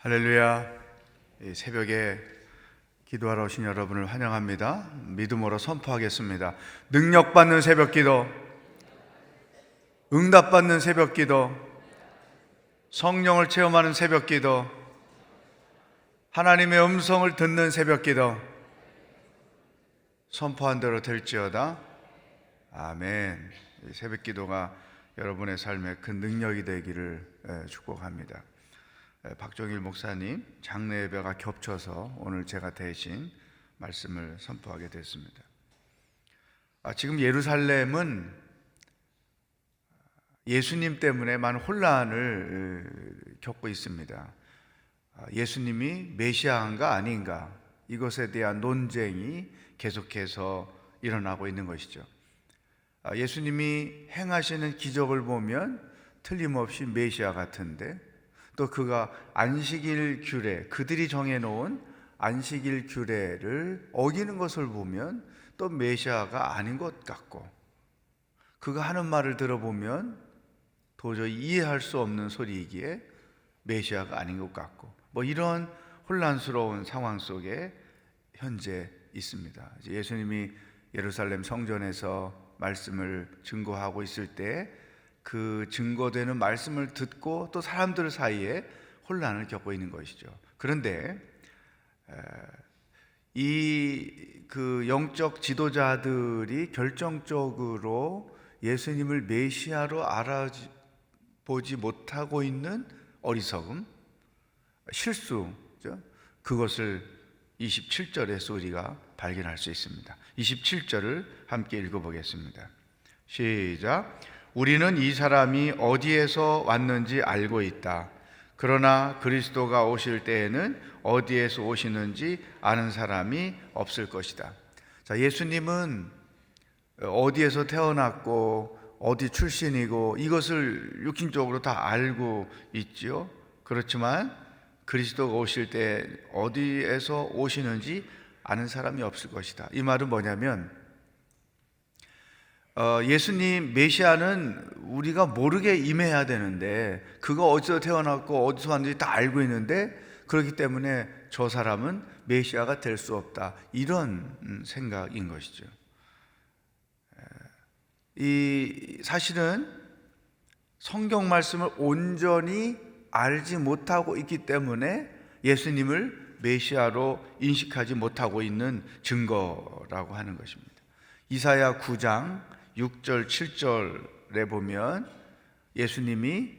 할렐루야. 이 새벽에 기도하러 오신 여러분을 환영합니다. 믿음으로 선포하겠습니다. 능력받는 새벽 기도, 응답받는 새벽 기도, 성령을 체험하는 새벽 기도, 하나님의 음성을 듣는 새벽 기도, 선포한 대로 될지어다. 아멘. 이 새벽 기도가 여러분의 삶에 큰 능력이 되기를 예, 축복합니다. 에, 박종일 목사님 장례 예배가 겹쳐서 오늘 제가 대신 말씀을 선포하게 됐습니다. 아, 지금 예루살렘은 예수님 때문에 많은 혼란을 에, 겪고 있습니다. 아, 예수님이 메시아인가 아닌가 이것에 대한 논쟁이 계속해서 일어나고 있는 것이죠. 아, 예수님이 행하시는 기적을 보면 틀림없이 메시아 같은데 또 그가 안식일 규례, 그들이 정해놓은 안식일 규례를 어기는 것을 보면 또 메시아가 아닌 것 같고 그가 하는 말을 들어보면 도저히 이해할 수 없는 소리이기에 메시아가 아닌 것 같고 뭐 이런 혼란스러운 상황 속에 현재 있습니다. 예수님이 예루살렘 성전에서 말씀을 증거하고 있을 때 그 증거되는 말씀을 듣고 또 사람들 사이에 혼란을 겪고 있는 것이죠. 그런데 이 그 영적 지도자들이 결정적으로 예수님을 메시아로 알아보지 못하고 있는 어리석음, 실수죠. 그것을 27절에서 우리가 발견할 수 있습니다. 27절을 함께 읽어보겠습니다. 시작. 우리는 이 사람이 어디에서 왔는지 알고 있다. 그러나 그리스도가 오실 때에는 어디에서 오시는지 아는 사람이 없을 것이다. 자, 예수님은 어디에서 태어났고 어디 출신이고 이것을 육신적으로 다 알고 있지요. 그렇지만 그리스도가 오실 때 어디에서 오시는지 아는 사람이 없을 것이다. 이 말은 뭐냐면 어, 예수님 메시아는 우리가 모르게 임해야 되는데 그가 어디서 태어났고 어디서 왔는지 다 알고 있는데 그렇기 때문에 저 사람은 메시아가 될 수 없다 이런 음, 생각인 것이죠. 이 사실은 성경 말씀을 온전히 알지 못하고 있기 때문에 예수님을 메시아로 인식하지 못하고 있는 증거라고 하는 것입니다. 이사야 9장 6절 7절에 보면 예수님이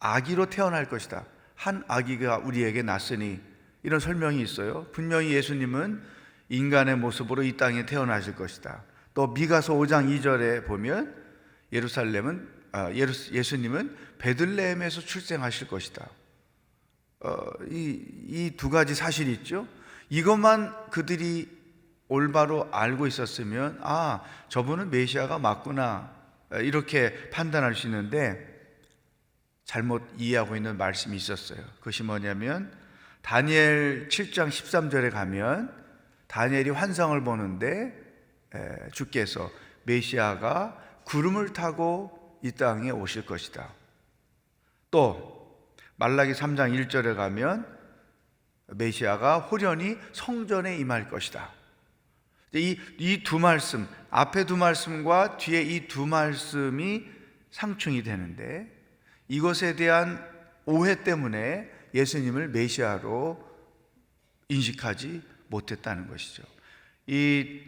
아기로 태어날 것이다. 한 아기가 우리에게 났으니 이런 설명이 있어요. 분명히 예수님은 인간의 모습으로 이 땅에 태어나실 것이다. 또 미가서 5장 2절에 보면 예루살렘은 아, 예수님은 베들레헴에서 출생하실 것이다. 어, 이이 두 가지 사실이 있죠. 이것만 그들이 올바로 알고 있었으면 아 저분은 메시아가 맞구나 이렇게 판단할 수 있는데 잘못 이해하고 있는 말씀이 있었어요. 그것이 뭐냐면 다니엘 7장 13절에 가면 다니엘이 환상을 보는데 주께서 메시아가 구름을 타고 이 땅에 오실 것이다. 또 말라기 3장 1절에 가면 메시아가 호련히 성전에 임할 것이다. 이두 말씀, 앞에 두 말씀과 뒤에 이 두 말씀이 상충이 되는데 이것에 대한 오해 때문에 예수님을 메시아로 인식하지 못했다는 것이죠. 이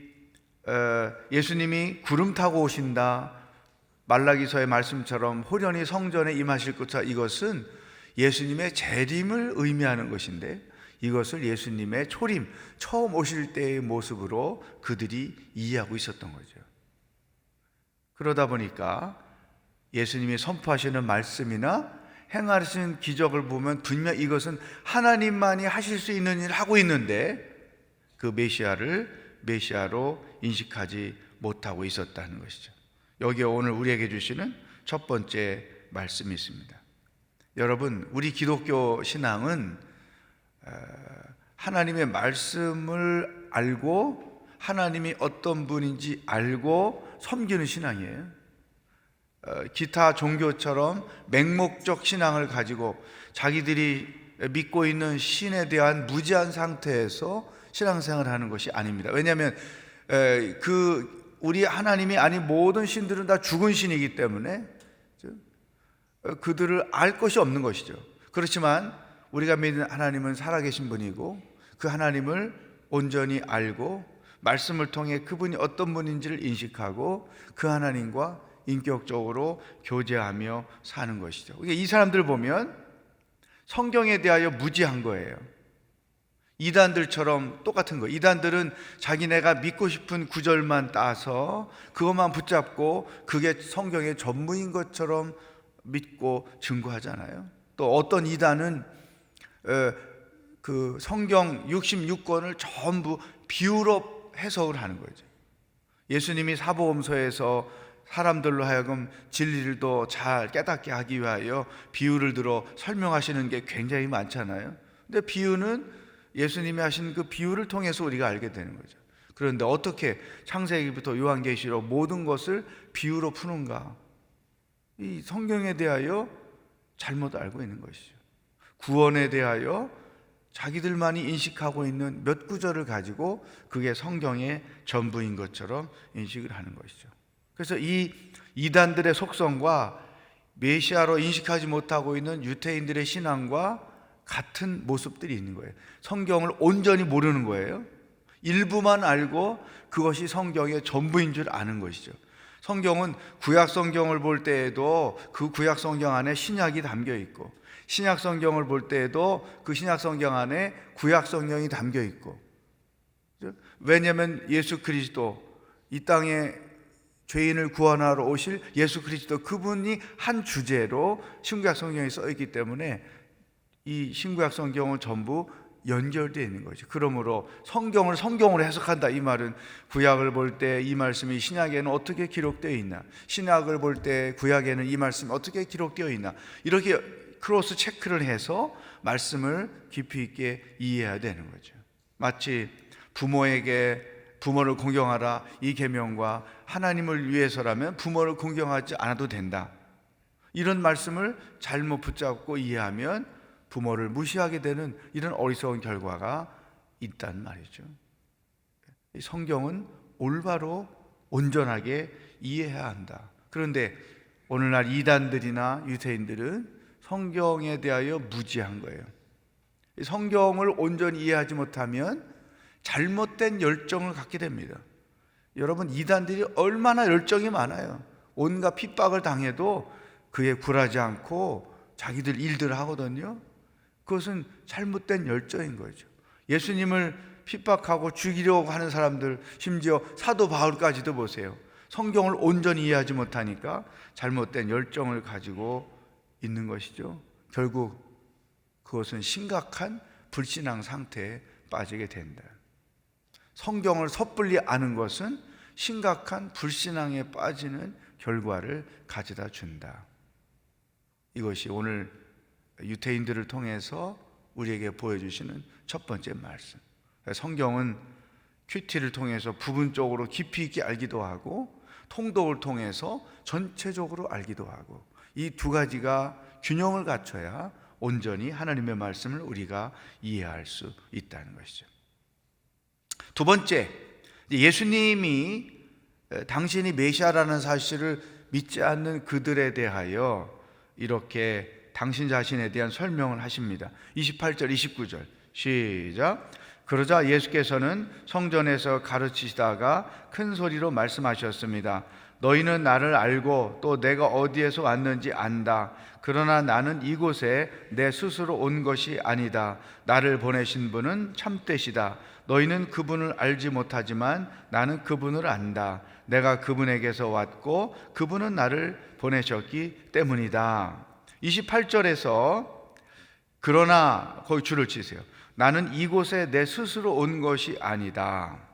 어, 예수님이 구름 타고 오신다. 말라기서의 말씀처럼 호련히 성전에 임하실 것이다. 이것은 예수님의 재림을 의미하는 것인데 이것을 예수님의 초림, 처음 오실 때의 모습으로 그들이 이해하고 있었던 거죠. 그러다 보니까 예수님이 선포하시는 말씀이나 행하시는 기적을 보면 분명 이것은 하나님만이 하실 수 있는 일을 하고 있는데 그 메시아를 메시아로 인식하지 못하고 있었다는 것이죠. 여기에 오늘 우리에게 주시는 첫 번째 말씀이 있습니다. 여러분, 우리 기독교 신앙은 하나님의 말씀을 알고 하나님이 어떤 분인지 알고 섬기는 신앙이에요. 어, 기타 종교처럼 맹목적 신앙을 가지고 자기들이 믿고 있는 신에 대한 무지한 상태에서 신앙생활을 하는 것이 아닙니다. 왜냐하면 에, 그 우리 하나님이 아닌 모든 신들은 다 죽은 신이기 때문에 어, 그들을 알 것이 없는 것이죠. 그렇지만 우리가 믿는 하나님은 살아계신 분이고 그 하나님을 온전히 알고 말씀을 통해 그분이 어떤 분인지를 인식하고 그 하나님과 인격적으로 교제하며 사는 것이죠. 이 사람들 보면 성경에 대하여 무지한 거예요. 이단들처럼 똑같은 거. 이단들은 자기네가 믿고 싶은 구절만 따서 그것만 붙잡고 그게 성경의 전부인 것처럼 믿고 증거하잖아요. 또 어떤 이단은 어, 그 성경 66권을 전부 비유로 해석을 하는 거죠. 예수님이 사복음서에서 사람들로 하여금 진리를 더 잘 깨닫게 하기 위하여 비유를 들어 설명하시는 게 굉장히 많잖아요. 근데 비유는 예수님이 하신 그 비유를 통해서 우리가 알게 되는 거죠. 그런데 어떻게 창세기부터 요한계시록 모든 것을 비유로 푸는가? 이 성경에 대하여 잘못 알고 있는 것이죠. 구원에 대하여 자기들만이 인식하고 있는 몇 구절을 가지고 그게 성경의 전부인 것처럼 인식을 하는 것이죠. 그래서 이 이단들의 속성과 메시아로 인식하지 못하고 있는 유태인들의 신앙과 같은 모습들이 있는 거예요. 성경을 온전히 모르는 거예요. 일부만 알고 그것이 성경의 전부인 줄 아는 것이죠. 성경은 구약 성경을 볼 때에도 그 구약 성경 안에 신약이 담겨 있고 신약 성경을 볼 때에도 그 신약 성경 안에 구약 성경이 담겨 있고 왜냐하면 예수 그리스도 이 땅에 죄인을 구원하러 오실 예수 그리스도 그분이 한 주제로 신구약 성경에 써 있기 때문에 이 신구약 성경은 전부 연결되어 있는 거죠. 그러므로 성경을 성경으로 해석한다 이 말은 구약을 볼 때 이 말씀이 신약에는 어떻게 기록되어 있나? 신약을 볼 때 구약에는 이 말씀이 어떻게 기록되어 있나? 이렇게 크로스 체크를 해서 말씀을 깊이 있게 이해해야 되는 거죠. 마치 부모에게 부모를 공경하라 이 계명과 하나님을 위해서라면 부모를 공경하지 않아도 된다. 이런 말씀을 잘못 붙잡고 이해하면 부모를 무시하게 되는 이런 어리석은 결과가 있단 말이죠. 성경은 올바로 온전하게 이해해야 한다. 그런데 오늘날 이단들이나 유태인들은 성경에 대하여 무지한 거예요. 성경을 온전히 이해하지 못하면 잘못된 열정을 갖게 됩니다. 여러분, 이단들이 얼마나 열정이 많아요. 온갖 핍박을 당해도 그에 굴하지 않고 자기들 일들을 하거든요. 그것은 잘못된 열정인 거죠. 예수님을 핍박하고 죽이려고 하는 사람들, 심지어 사도 바울까지도 보세요. 성경을 온전히 이해하지 못하니까 잘못된 열정을 가지고 있는 것이죠. 결국 그것은 심각한 불신앙 상태에 빠지게 된다. 성경을 섣불리 아는 것은 심각한 불신앙에 빠지는 결과를 가져다 준다. 이것이 오늘 유태인들을 통해서 우리에게 보여주시는 첫 번째 말씀. 성경은 큐티를 통해서 부분적으로 깊이 있게 알기도 하고 통독을 통해서 전체적으로 알기도 하고 이 두 가지가 균형을 갖춰야 온전히 하나님의 말씀을 우리가 이해할 수 있다는 것이죠. 두 번째, 예수님이 당신이 메시아라는 사실을 믿지 않는 그들에 대하여 이렇게 당신 자신에 대한 설명을 하십니다. 28절, 29절. 시작. 그러자 예수께서는 성전에서 가르치시다가 큰 소리로 말씀하셨습니다. 너희는 나를 알고 또 내가 어디에서 왔는지 안다. 그러나 나는 이곳에 내 스스로 온 것이 아니다. 나를 보내신 분은 참되시다. 너희는 그분을 알지 못하지만 나는 그분을 안다. 내가 그분에게서 왔고 그분은 나를 보내셨기 때문이다. 28절에서 그러나 거기 줄을 치세요. 나는 이곳에 내 스스로 온 것이 아니다.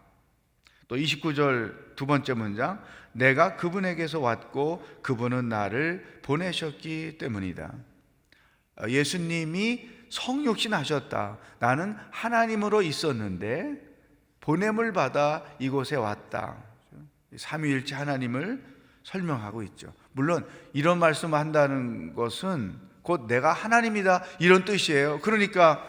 또 29절 두 번째 문장 내가 그분에게서 왔고 그분은 나를 보내셨기 때문이다. 예수님이 성육신 하셨다. 나는 하나님으로 있었는데 보냄을 받아 이곳에 왔다. 삼위일체 하나님을 설명하고 있죠. 물론 이런 말씀을 한다는 것은 곧 내가 하나님이다 이런 뜻이에요. 그러니까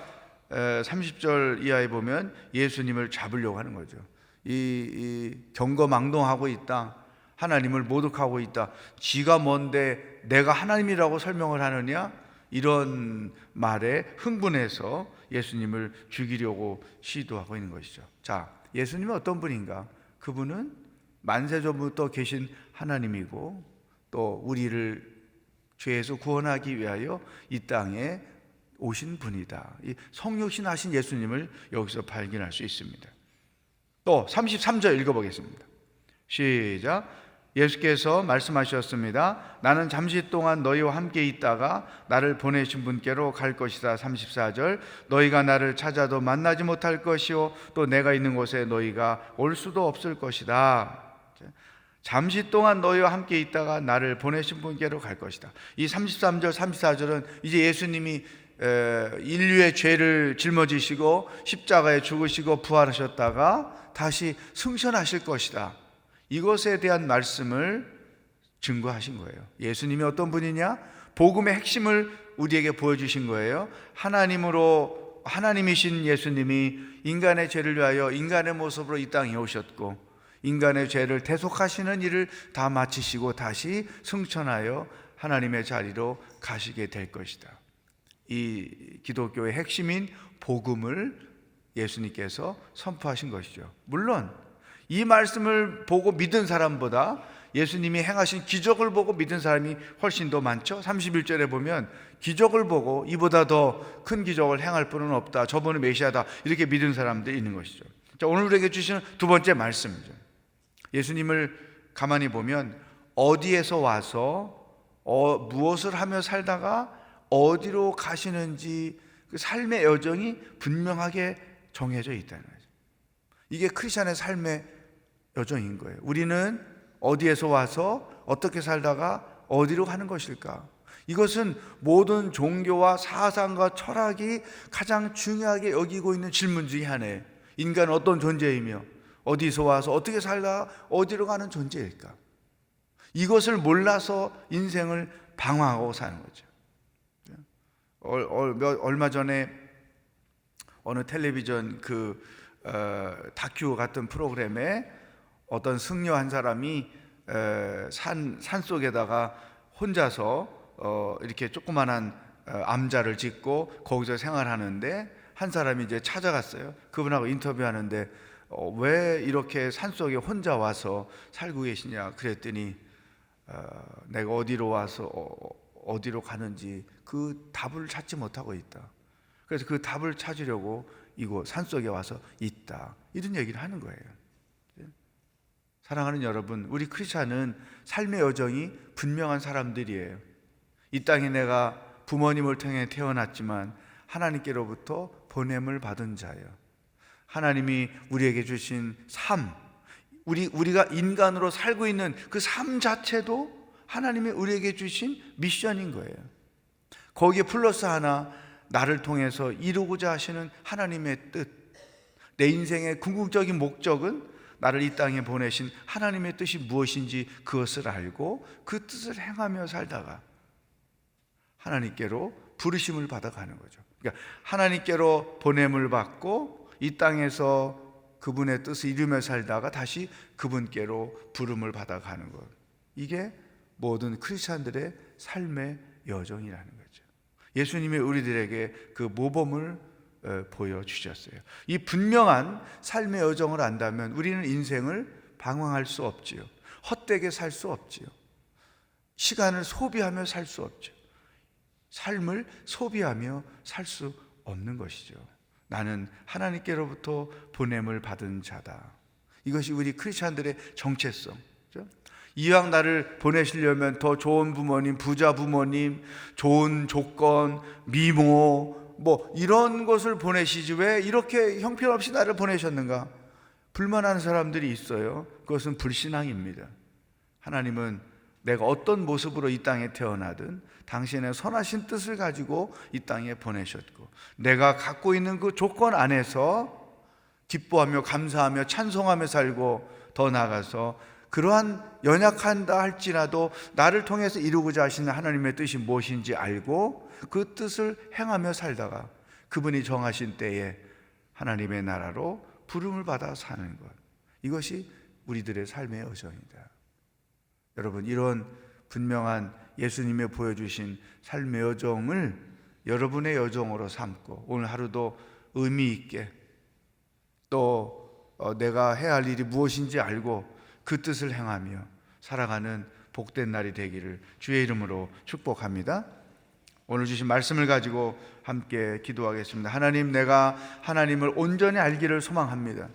30절 이하에 보면 예수님을 잡으려고 하는 거죠. 이, 이 경거망동하고 있다. 하나님을 모독하고 있다. 지가 뭔데 내가 하나님이라고 설명을 하느냐? 이런 말에 흥분해서 예수님을 죽이려고 시도하고 있는 것이죠. 자, 예수님은 어떤 분인가? 그분은 만세 전부터 계신 하나님이고 또 우리를 죄에서 구원하기 위하여 이 땅에 오신 분이다. 이 성육신 하신 예수님을 여기서 발견할 수 있습니다. 또 33절 읽어보겠습니다. 시작. 예수께서 말씀하셨습니다. 나는 잠시 동안 너희와 함께 있다가 나를 보내신 분께로 갈 것이다. 34절. 너희가 나를 찾아도 만나지 못할 것이요 또 내가 있는 곳에 너희가 올 수도 없을 것이다. 잠시 동안 너희와 함께 있다가 나를 보내신 분께로 갈 것이다. 이 33절, 34절은 이제 예수님이 인류의 죄를 짊어지시고 십자가에 죽으시고 부활하셨다가 다시 승천하실 것이다. 이것에 대한 말씀을 증거하신 거예요. 예수님이 어떤 분이냐? 복음의 핵심을 우리에게 보여주신 거예요. 하나님으로 하나님이신 예수님이 인간의 죄를 위하여 인간의 모습으로 이 땅에 오셨고 인간의 죄를 대속하시는 일을 다 마치시고 다시 승천하여 하나님의 자리로 가시게 될 것이다. 이 기독교의 핵심인 복음을 예수님께서 선포하신 것이죠. 물론 이 말씀을 보고 믿은 사람보다 예수님이 행하신 기적을 보고 믿은 사람이 훨씬 더 많죠. 31절에 보면 기적을 보고 이보다 더 큰 기적을 행할 분은 없다. 저분은 메시아다. 이렇게 믿은 사람들이 있는 것이죠. 자, 오늘 우리에게 주시는 두 번째 말씀이죠. 예수님을 가만히 보면 어디에서 와서 어, 무엇을 하며 살다가 어디로 가시는지 그 삶의 여정이 분명하게 정해져 있다는 거죠. 이게 크리스천의 삶의 여정인 거예요. 우리는 어디에서 와서 어떻게 살다가 어디로 가는 것일까? 이것은 모든 종교와 사상과 철학이 가장 중요하게 여기고 있는 질문 중에 하나예요. 인간은 어떤 존재이며 어디서 와서 어떻게 살다 어디로 가는 존재일까? 이것을 몰라서 인생을 방황하고 사는 거죠. 얼마 전에 어느 텔레비전 그 어, 다큐 같은 프로그램에 어떤 승려 한 사람이 산, 산 속에다가 혼자서 어, 이렇게 조그만한 어, 암자를 짓고 거기서 생활하는데 한 사람이 이제 찾아갔어요. 그분하고 인터뷰하는데 어, 왜 이렇게 산 속에 혼자 와서 살고 계시냐 그랬더니 어, 내가 어디로 와서 어, 디로 가는지 그 답을 찾지 못하고 있다. 그래서 그 답을 찾으려고 이곳 산 속에 와서 있다. 이런 얘기를 하는 거예요. 사랑하는 여러분, 우리 크리스찬은 삶의 여정이 분명한 사람들이에요. 이 땅에 내가 부모님을 통해 태어났지만 하나님께로부터 보냄을 받은 자예요. 하나님이 우리에게 주신 삶, 우리 우리가 인간으로 살고 있는 그 삶 자체도 하나님이 우리에게 주신 미션인 거예요. 거기에 플러스 하나 나를 통해서 이루고자 하시는 하나님의 뜻, 내 인생의 궁극적인 목적은 나를 이 땅에 보내신 하나님의 뜻이 무엇인지 그것을 알고 그 뜻을 행하며 살다가 하나님께로 부르심을 받아가는 거죠. 그러니까 하나님께로 보냄을 받고 이 땅에서 그분의 뜻을 이루며 살다가 다시 그분께로 부름을 받아가는 것. 이게 모든 크리스찬들의 삶의 여정이라는 거죠. 예수님이 우리들에게 그 모범을 어, 보여주셨어요. 이 분명한 삶의 여정을 안다면 우리는 인생을 방황할 수 없지요. 헛되게 살 수 없지요. 시간을 소비하며 살 수 없죠. 삶을 소비하며 살 수 없는 것이죠. 나는 하나님께로부터 보냄을 받은 자다. 이것이 우리 크리스천들의 정체성. 이왕 나를 보내시려면 더 좋은 부모님, 부자 부모님, 좋은 조건, 미모, 뭐 이런 것을 보내시지 왜 이렇게 형편없이 나를 보내셨는가? 불만하는 사람들이 있어요. 그것은 불신앙입니다. 하나님은 내가 어떤 모습으로 이 땅에 태어나든 당신의 선하신 뜻을 가지고 이 땅에 보내셨고 내가 갖고 있는 그 조건 안에서 기뻐하며 감사하며 찬송하며 살고 더 나아가서 그러한 연약한다 할지라도 나를 통해서 이루고자 하시는 하나님의 뜻이 무엇인지 알고 그 뜻을 행하며 살다가 그분이 정하신 때에 하나님의 나라로 부름을 받아 사는 것. 이것이 우리들의 삶의 여정이다. 여러분, 이런 분명한 예수님의 보여주신 삶의 여정을 여러분의 여정으로 삼고 오늘 하루도 의미 있게 또 어, 내가 해야 할 일이 무엇인지 알고 그 뜻을 행하며 살아가는 복된 날이 되기를 주의 이름으로 축복합니다. 오늘 주신 말씀을 가지고 함께 기도하겠습니다. 하나님, 내가 하나님을 온전히 알기를 소망합니다.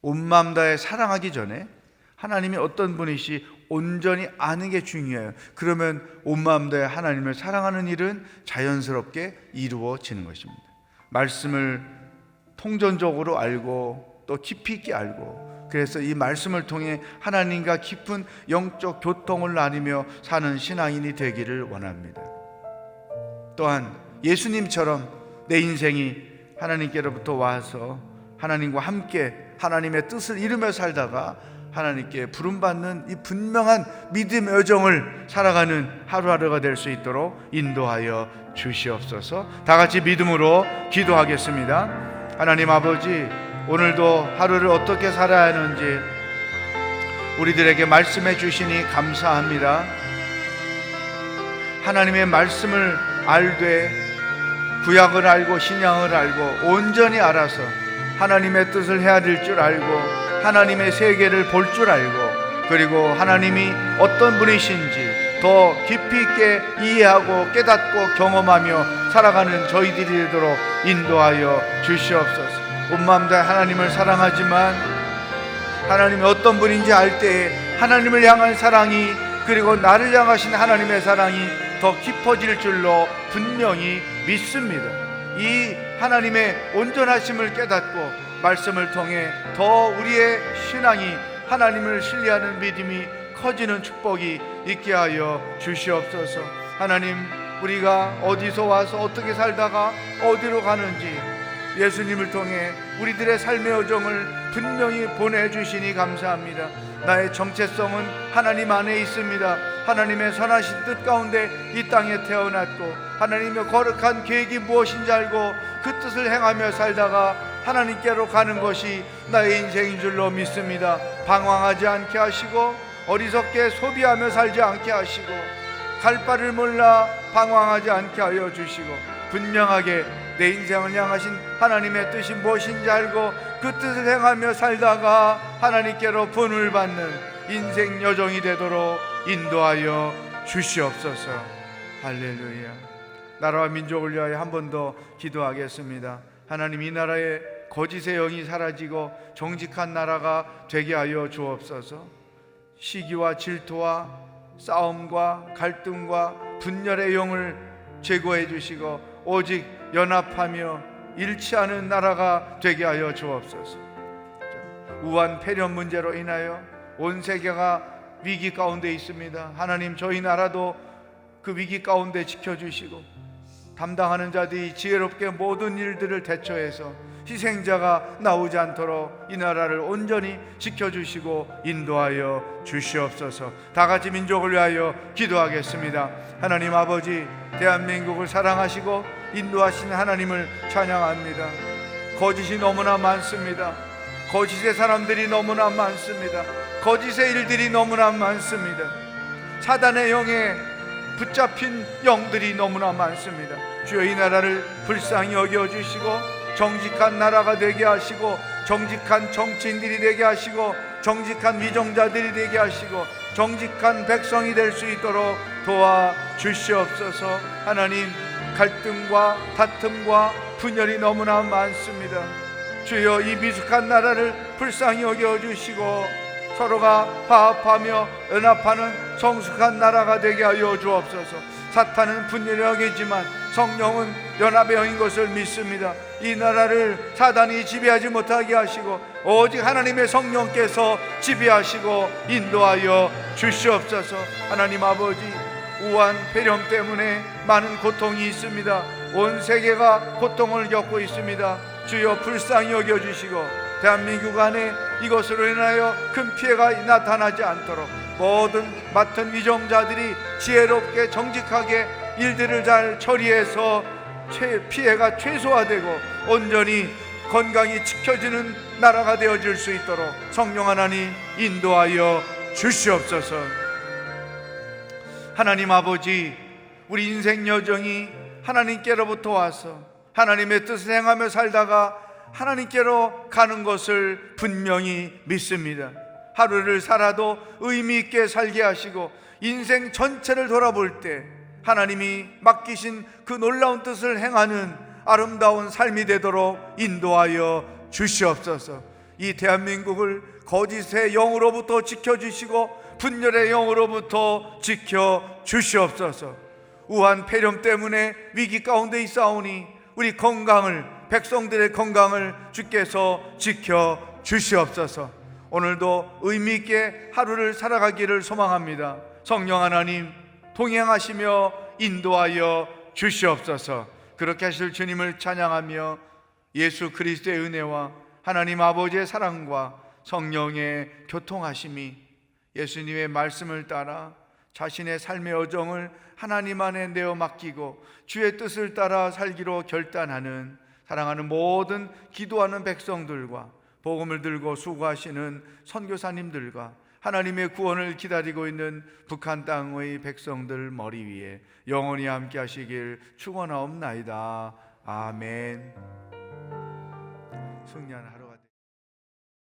온 마음 다해 사랑하기 전에 하나님이 어떤 분이시 온전히 아는 게 중요해요. 그러면 온 마음 다해 하나님을 사랑하는 일은 자연스럽게 이루어지는 것입니다. 말씀을 통전적으로 알고 또 깊이 있게 알고 그래서 이 말씀을 통해 하나님과 깊은 영적 교통을 나누며 사는 신앙인이 되기를 원합니다. 또한 예수님처럼 내 인생이 하나님께로부터 와서 하나님과 함께 하나님의 뜻을 이루며 살다가 하나님께 부름받는 이 분명한 믿음의 여정을 살아가는 하루하루가 될 수 있도록 인도하여 주시옵소서. 다 같이 믿음으로 기도하겠습니다. 하나님 아버지, 오늘도 하루를 어떻게 살아야 하는지 우리들에게 말씀해 주시니 감사합니다. 하나님의 말씀을 알되 구약을 알고 신약을 알고 온전히 알아서 하나님의 뜻을 헤아릴 줄 알고 하나님의 세계를 볼 줄 알고 그리고 하나님이 어떤 분이신지 더 깊이 있게 이해하고 깨닫고 경험하며 살아가는 저희들이 되도록 인도하여 주시옵소서. 온 마음 다해 하나님을 사랑하지만 하나님이 어떤 분인지 알 때에 하나님을 향한 사랑이 그리고 나를 향하신 하나님의 사랑이 더 깊어질 줄로 분명히 믿습니다. 이 하나님의 온전하심을 깨닫고 말씀을 통해 더 우리의 신앙이 하나님을 신뢰하는 믿음이 커지는 축복이 있게 하여 주시옵소서. 하나님, 우리가 어디서 와서 어떻게 살다가 어디로 가는지 예수님을 통해 우리들의 삶의 여정을 분명히 보내주시니 감사합니다. 나의 정체성은 하나님 안에 있습니다. 하나님의 선하신 뜻 가운데 이 땅에 태어났고 하나님의 거룩한 계획이 무엇인지 알고 그 뜻을 행하며 살다가 하나님께로 가는 것이 나의 인생인 줄로 믿습니다. 방황하지 않게 하시고 어리석게 소비하며 살지 않게 하시고 갈 바를 몰라 방황하지 않게 하여 주시고 분명하게 내 인생을 향하신 하나님의 뜻이 무엇인지 알고 그 뜻을 행하며 살다가 하나님께로 분을 받는 인생 여정이 되도록 인도하여 주시옵소서. 할렐루야. 나라와 민족을 위하여 한 번 더 기도하겠습니다. 하나님 이 나라에 거짓의 영이 사라지고 정직한 나라가 되게 하여 주옵소서. 시기와 질투와 싸움과 갈등과 분열의 영을 제거해 주시고 오직 연합하며 일치하는 나라가 되게 하여 주옵소서. 우한 폐렴 문제로 인하여 온 세계가 위기 가운데 있습니다. 하나님 저희 나라도 그 위기 가운데 지켜주시고 담당하는 자들이 지혜롭게 모든 일들을 대처해서 희생자가 나오지 않도록 이 나라를 온전히 지켜주시고 인도하여 주시옵소서. 다 같이 민족을 위하여 기도하겠습니다. 하나님 아버지, 대한민국을 사랑하시고 인도하신 하나님을 찬양합니다. 거짓이 너무나 많습니다. 거짓의 사람들이 너무나 많습니다. 거짓의 일들이 너무나 많습니다. 사단의 영에 붙잡힌 영들이 너무나 많습니다. 주여 이 나라를 불쌍히 여겨 주시고 정직한 나라가 되게 하시고 정직한 정치인들이 되게 하시고 정직한 위정자들이 되게 하시고 정직한 백성이 될 수 있도록 도와 주시옵소서. 하나님 갈등과 다툼과 분열이 너무나 많습니다. 주여 이 미숙한 나라를 불쌍히 여겨 주시고 서로가 화합하며 연합하는 성숙한 나라가 되게 하여 주옵소서. 사탄은 분열의 영이지만 성령은 연합의 영인 것을 믿습니다. 이 나라를 사단이 지배하지 못하게 하시고 오직 하나님의 성령께서 지배하시고 인도하여 주시옵소서. 하나님 아버지 우한 폐렴 때문에 많은 고통이 있습니다. 온 세계가 고통을 겪고 있습니다. 주여 불쌍히 여겨 주시고 대한민국 안에 이것으로 인하여 큰 피해가 나타나지 않도록 모든 맡은 위정자들이 지혜롭게 정직하게 일들을 잘 처리해서 최- 피해가 최소화되고 온전히 건강이 지켜지는 나라가 되어질 수 있도록 성령 하나님 인도하여 주시옵소서. 하나님 아버지, 우리 인생 여정이 하나님께로부터 와서 하나님의 뜻을 행하며 살다가 하나님께로 가는 것을 분명히 믿습니다. 하루를 살아도 의미 있게 살게 하시고 인생 전체를 돌아볼 때 하나님이 맡기신 그 놀라운 뜻을 행하는 아름다운 삶이 되도록 인도하여 주시옵소서. 이 대한민국을 거짓의 영으로부터 지켜주시고 분열의 영으로부터 지켜 주시옵소서. 우한 폐렴 때문에 위기 가운데 있사오니 우리 건강을 백성들의 건강을 주께서 지켜 주시옵소서. 오늘도 의미 있게 하루를 살아가기를 소망합니다. 성령 하나님 동행하시며 인도하여 주시옵소서. 그렇게 하실 주님을 찬양하며 예수 그리스도의 은혜와 하나님 아버지의 사랑과 성령의 교통하심이 예수님의 말씀을 따라 자신의 삶의 여정을 하나님 안에 내어 맡기고 주의 뜻을 따라 살기로 결단하는 사랑하는 모든 기도하는 백성들과 복음을 들고 수고하시는 선교사님들과 하나님의 구원을 기다리고 있는 북한 땅의 백성들 머리 위에 영원히 함께 하시길 축원하옵나이다. 아멘. 승리한 하루